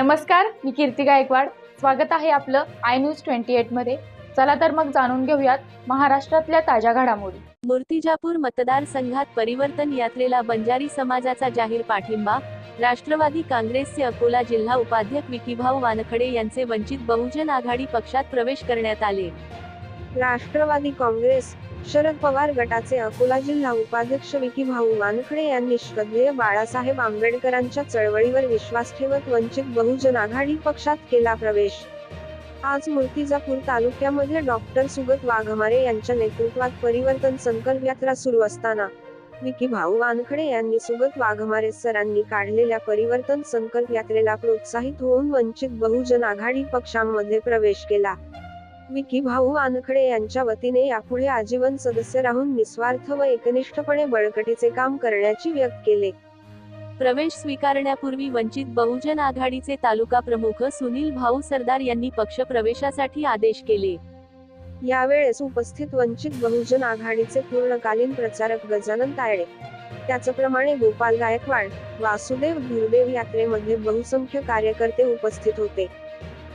नमस्कार मी कीर्ती गायकवाड. स्वागत आहे आपलं आय न्यूज ट्वेंटी एटमध्ये चला तर मग जाणून घेऊयात महाराष्ट्रातल्या ताज्या घडामोडी. मूर्तिजापूर मतदारसंघात परिवर्तन यात्रेला बंजारी समाजाचा जाहीर पाठिंबा राष्ट्रवादी काँग्रेसचे अकोला जिल्हा उपाध्यक्ष विकीभाऊ वानखडे यांचे वंचित बहुजन आघाडी पक्षात प्रवेश करण्यात आले. राष्ट्रवादी काँग्रेस शरद पवार गटाचे अकोला जिल्हा उपाध्यक्ष विकी भाऊ वानखडे यांनी श्रद्धेय बाळासाहेब आंबेडकरांच्या चळवळीवर विश्वास ठेवत वंचित बहुजन आघाडी पक्षात केला प्रवेश. आज मूर्तिजापूर तालुक्यामध्ये डॉक्टर सुगत वाघमारे यांच्या नेतृत्वात परिवर्तन संकल्प यात्रा सुरू असताना विकी भाऊ वानखडे यांनी सुगत वाघमारे सरांनी काढलेल्या परिवर्तन संकल्प यात्रेला प्रोत्साहित होऊन वंचित बहुजन आघाडी पक्षांमध्ये प्रवेश केला. विकी भाऊ वानखडे यांच्या वतीने यापुढे आजीवन सदस्य राहून निस्वार्थ व एकनिष्ठपणे बळकटीचे काम करण्याची व्यक्त केले. प्रवेश स्वीकारण्यापूर्वी वंचित बहुजन आघाडीचे तालुका प्रमुख सुनील भाऊ सरदार यांनी पक्ष प्रवेशासाठी आदेश केले. यावेळेस उपस्थित वंचित बहुजन आघाडीचे पूर्णकालीन प्रचारक गजानन तायडे त्याचप्रमाणे गोपाल गायकवाड वासुदेव धुरदेव यात्रेमध्ये बहुसंख्य कार्यकर्ते उपस्थित होते.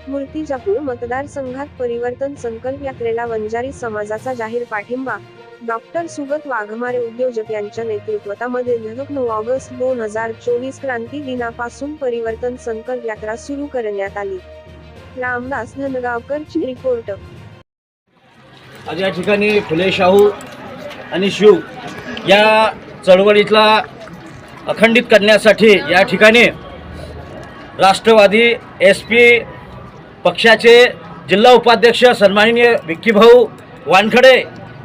मूर्तिजापूर मतदारसंघात परिवर्तन संकल्प यात्रेला वंजारी समाजाचा जाहीर पाठिंबा. डॉक्टर सुगत वाघमारे उद्योजक यांच्या नेतृत्वामध्ये नऊ ऑगस्ट दोन हजार चोवीस क्रांती दिनापासून परिवर्तन संकल्प यात्रा सुरू करण्यात आली. रामदास धनगावकर रिपोर्ट. आज या ठिकाणी फुले शाहू आणि शिव या चळवळीतला अखंडित करण्यासाठी या ठिकाणी राष्ट्रवादी एस पी पक्षाचे जिल्हा उपाध्यक्ष सन्माननीय विक्कीभाऊ वानखडे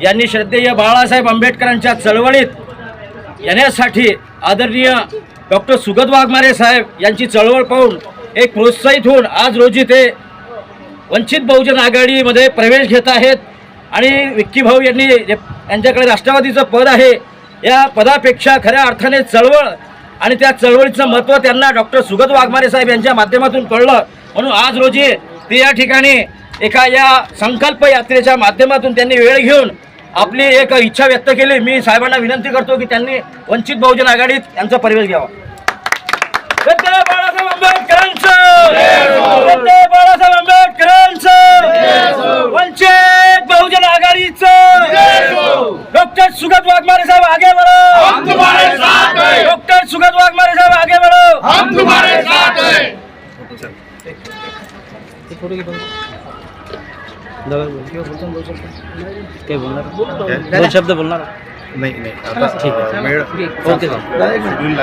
यांनी श्रद्धेय बाळासाहेब आंबेडकरांच्या चळवळीत येण्यासाठी आदरणीय डॉक्टर सुगत वाघमारे साहेब यांची चळवळ पाहून एक प्रोत्साहित होऊन आज रोजी ते वंचित बहुजन आघाडीमध्ये प्रवेश घेत आहेत. आणि विक्की भाऊ यांनी यांच्याकडे राष्ट्रवादीचं पद आहे या पदापेक्षा खऱ्या अर्थाने चळवळ आणि त्या चळवळीचं महत्त्व त्यांना डॉक्टर सुगत वाघमारे साहेब यांच्या माध्यमातून कळलं. म्हणून आज रोजी ते या ठिकाणी एका या संकल्प यात्रेच्या माध्यमातून त्यांनी वेळ घेऊन आपली एक इच्छा व्यक्त केली. मी साहेबांना विनंती करतो की त्यांनी वंचित बहुजन आघाडीत यांचा प्रवेश घ्यावा. बाळासाहेब आंबेडकरांचं! बाळासाहेब आंबेडकरांचं! वंचित बहुजन आघाडीचं! डॉक्टर सुगत वाघमारे साहेब आगे हैं डॉक्टर सुगत वाघमारे साहेब आगे फ़ोटो की बंद. दो शब्द बोलना नहीं नहीं आता ठीक है ओके शेड्यूल